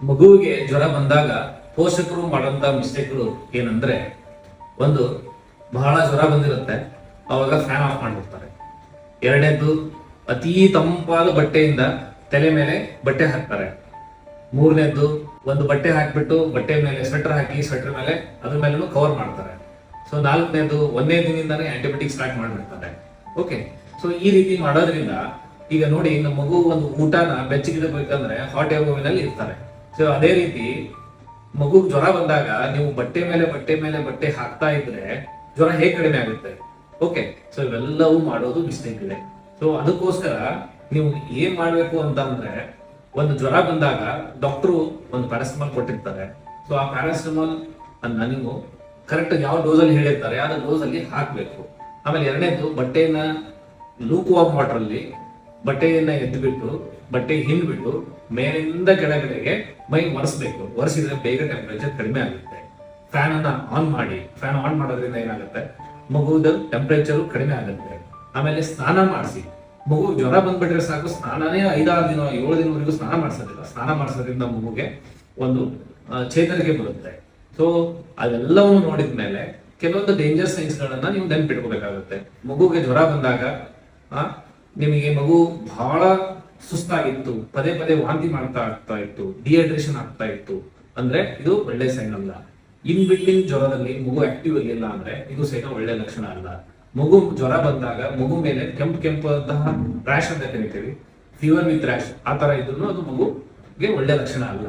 ಮಗುವಿಗೆ ಜ್ವರ ಬಂದಾಗ ಪೋಷಕರು ಮಾಡುವಂತ ಮಿಸ್ಟೇಕ್ಗಳು ಏನಂದ್ರೆ ಒಂದು, ಬಹಳ ಜ್ವರ ಬಂದಿರುತ್ತೆ, ಅವಾಗ ಫ್ಯಾನ್ ಆಫ್ ಮಾಡಿಬಿಡ್ತಾರೆ. ಎರಡನೇದು ಅತಿ ತಂಪಾದ ಬಟ್ಟೆಯಿಂದ ತಲೆ ಮೇಲೆ ಬಟ್ಟೆ ಹಾಕ್ತಾರೆ. ಮೂರನೇದ್ದು, ಒಂದು ಬಟ್ಟೆ ಹಾಕಿಬಿಟ್ಟು ಬಟ್ಟೆ ಮೇಲೆ ಸ್ವೆಟರ್ ಹಾಕಿ ಸ್ವೆಟರ್ ಮೇಲೆ ಅದ್ರ ಮೇಲೂ ಕವರ್ ಮಾಡ್ತಾರೆ. ಸೊ ನಾಲ್ಕನೇದು ಒಂದೇ ದಿನದಿಂದಾನೇ ಆಂಟಿಬಯೋಟಿಕ್ ಸ್ಟಾರ್ಟ್ ಮಾಡಿಬಿಡ್ತಾರೆ. ಓಕೆ ಸೊ ಈ ರೀತಿ ಮಾಡೋದ್ರಿಂದ, ಈಗ ನೋಡಿ, ನಮ್ಮ ಮಗು ಒಂದು ಊಟನ ಬೆಚ್ಚಗಿಡಬೇಕಂದ್ರೆ ಹಾಟ್ ಏರ್ ಇರ್ತಾರೆ. ಸೊ ಅದೇ ರೀತಿ, ಮಗು ಜ್ವರ ಬಂದಾಗ ನೀವು ಬಟ್ಟೆ ಮೇಲೆ ಬಟ್ಟೆ ಮೇಲೆ ಬಟ್ಟೆ ಹಾಕ್ತಾ ಇದ್ರೆ ಜ್ವರ ಹೇಗೆ ಕಡಿಮೆ ಆಗುತ್ತೆ? ಓಕೆ ಸೊ ಇವೆಲ್ಲವೂ ಮಾಡೋದು ಮಿಸ್ಟೇಕ್ ಇದೆ. ಸೊ ಅದಕ್ಕೋಸ್ಕರ ನೀವು ಏನ್ ಮಾಡ್ಬೇಕು ಅಂತಂದ್ರೆ, ಒಂದು ಜ್ವರ ಬಂದಾಗ ಡಾಕ್ಟರ್ ಒಂದು ಪ್ಯಾರಾಸಿಟಮಾಲ್ ಕೊಟ್ಟಿರ್ತಾರೆ. ಸೊ ಆ ಪ್ಯಾರಾಸಿಟಮಾಲ್ ಅನ್ನ ನೀವು ಕರೆಕ್ಟ್ ಯಾವ ಡೋಸ್ ಅಲ್ಲಿ ಹೇಳಿರ್ತಾರೆ ಯಾವ ಡೋಸ್ ಅಲ್ಲಿ ಹಾಕ್ಬೇಕು. ಆಮೇಲೆ ಎರಡನೇದು, ಬಟ್ಟೆನ ಲೂಕ್ ವಾಮ್ ವಾಟರ್ ಅಲ್ಲಿ ಬಟ್ಟೆಯನ್ನ ಎದ್ದುಬಿಟ್ಟು ಬಟ್ಟೆ ಹಿಂದ್ಬಿಟ್ಟು ಮೇಲಿಂದ ಕೆಳಗಡೆಗೆ ಮೈ ಒರೆಸ್ಬೇಕು. ಒರೆಸಿದ್ರೆ ಬೇಗ ಟೆಂಪರೇಚರ್ ಕಡಿಮೆ ಆಗುತ್ತೆ. ಫ್ಯಾನ್ ಅನ್ನ ಆನ್ ಮಾಡಿ ಫ್ಯಾನ್ ಆನ್ ಮಾಡೋದ್ರಿಂದ ಏನಾಗುತ್ತೆ? ಮಗುದ ಟೆಂಪರೇಚರ್ ಕಡಿಮೆ ಆಗುತ್ತೆ. ಆಮೇಲೆ ಸ್ನಾನ ಮಾಡಿಸಿ. ಮಗು ಜ್ವರ ಬಂದ್ಬಿಟ್ರೆ ಸಾಕು, ಸ್ನಾನನೇ ಐದಾರು ದಿನ, ಏಳು ದಿನವರೆಗೂ ಸ್ನಾನ ಮಾಡಿಸೋದಿಲ್ಲ. ಸ್ನಾನ ಮಾಡಿಸೋದ್ರಿಂದ ಮಗುಗೆ ಒಂದು ಚೇತರಿಕೆ ಬರುತ್ತೆ. ಸೊ ಅದೆಲ್ಲವನ್ನು ನೋಡಿದ ಮೇಲೆ ಕೆಲವೊಂದು ಡೇಂಜರ್ ಸೈನ್ಸ್ ಗಳನ್ನ ನೀವು ನೆನ್ಪಿಟ್ಕೋಬೇಕಾಗುತ್ತೆ. ಮಗುಗೆ ಜ್ವರ ಬಂದಾಗ ನಿಮಗೆ ಮಗು ಬಹಳ ಸುಸ್ತಾಗಿತ್ತು, ಪದೇ ಪದೇ ವಾಂತಿ ಮಾಡ್ತಾ ಆಗ್ತಾ ಇತ್ತು ಡಿಹೈಡ್ರೇಷನ್ ಆಗ್ತಾ ಇತ್ತು. ಅಂದ್ರೆ ಇದು ಒಳ್ಳೆ ಸೈನ್ ಅಲ್ಲ. ಇನ್ ಬಿಟ್ವೀನ್ ಜ್ವರದಲ್ಲಿ ಮಗು ಆಕ್ಟಿವ್ ಇರಲಿಲ್ಲ ಅಂದ್ರೆ ಇದು ಸಹಿತ ಒಳ್ಳೆ ಲಕ್ಷಣ ಅಲ್ಲ. ಮಗು ಜ್ವರ ಬಂದಾಗ ಮಗು ಮೇಲೆ ಕೆಂಪು ಕೆಂಪು ಅಂತಹ ರ್ಯಾಶ್ ಅಂತ ಕರಿತೀವಿ. ಫೀವರ್ ವಿತ್ ರ್ಯಾಶ್ ಆ ತರ ಇದ್ರು ಅದು ಮಗುಗೆ ಒಳ್ಳೆ ಲಕ್ಷಣ ಅಲ್ಲ.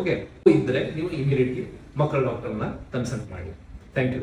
ಓಕೆ ಇದ್ರೆ ನೀವು ಇಮಿಡಿಯೇಟ್ಲಿ ಮಕ್ಕಳ ಡಾಕ್ಟರ್ನ ಕನ್ಸಲ್ಟ್ ಮಾಡಿ. Thank you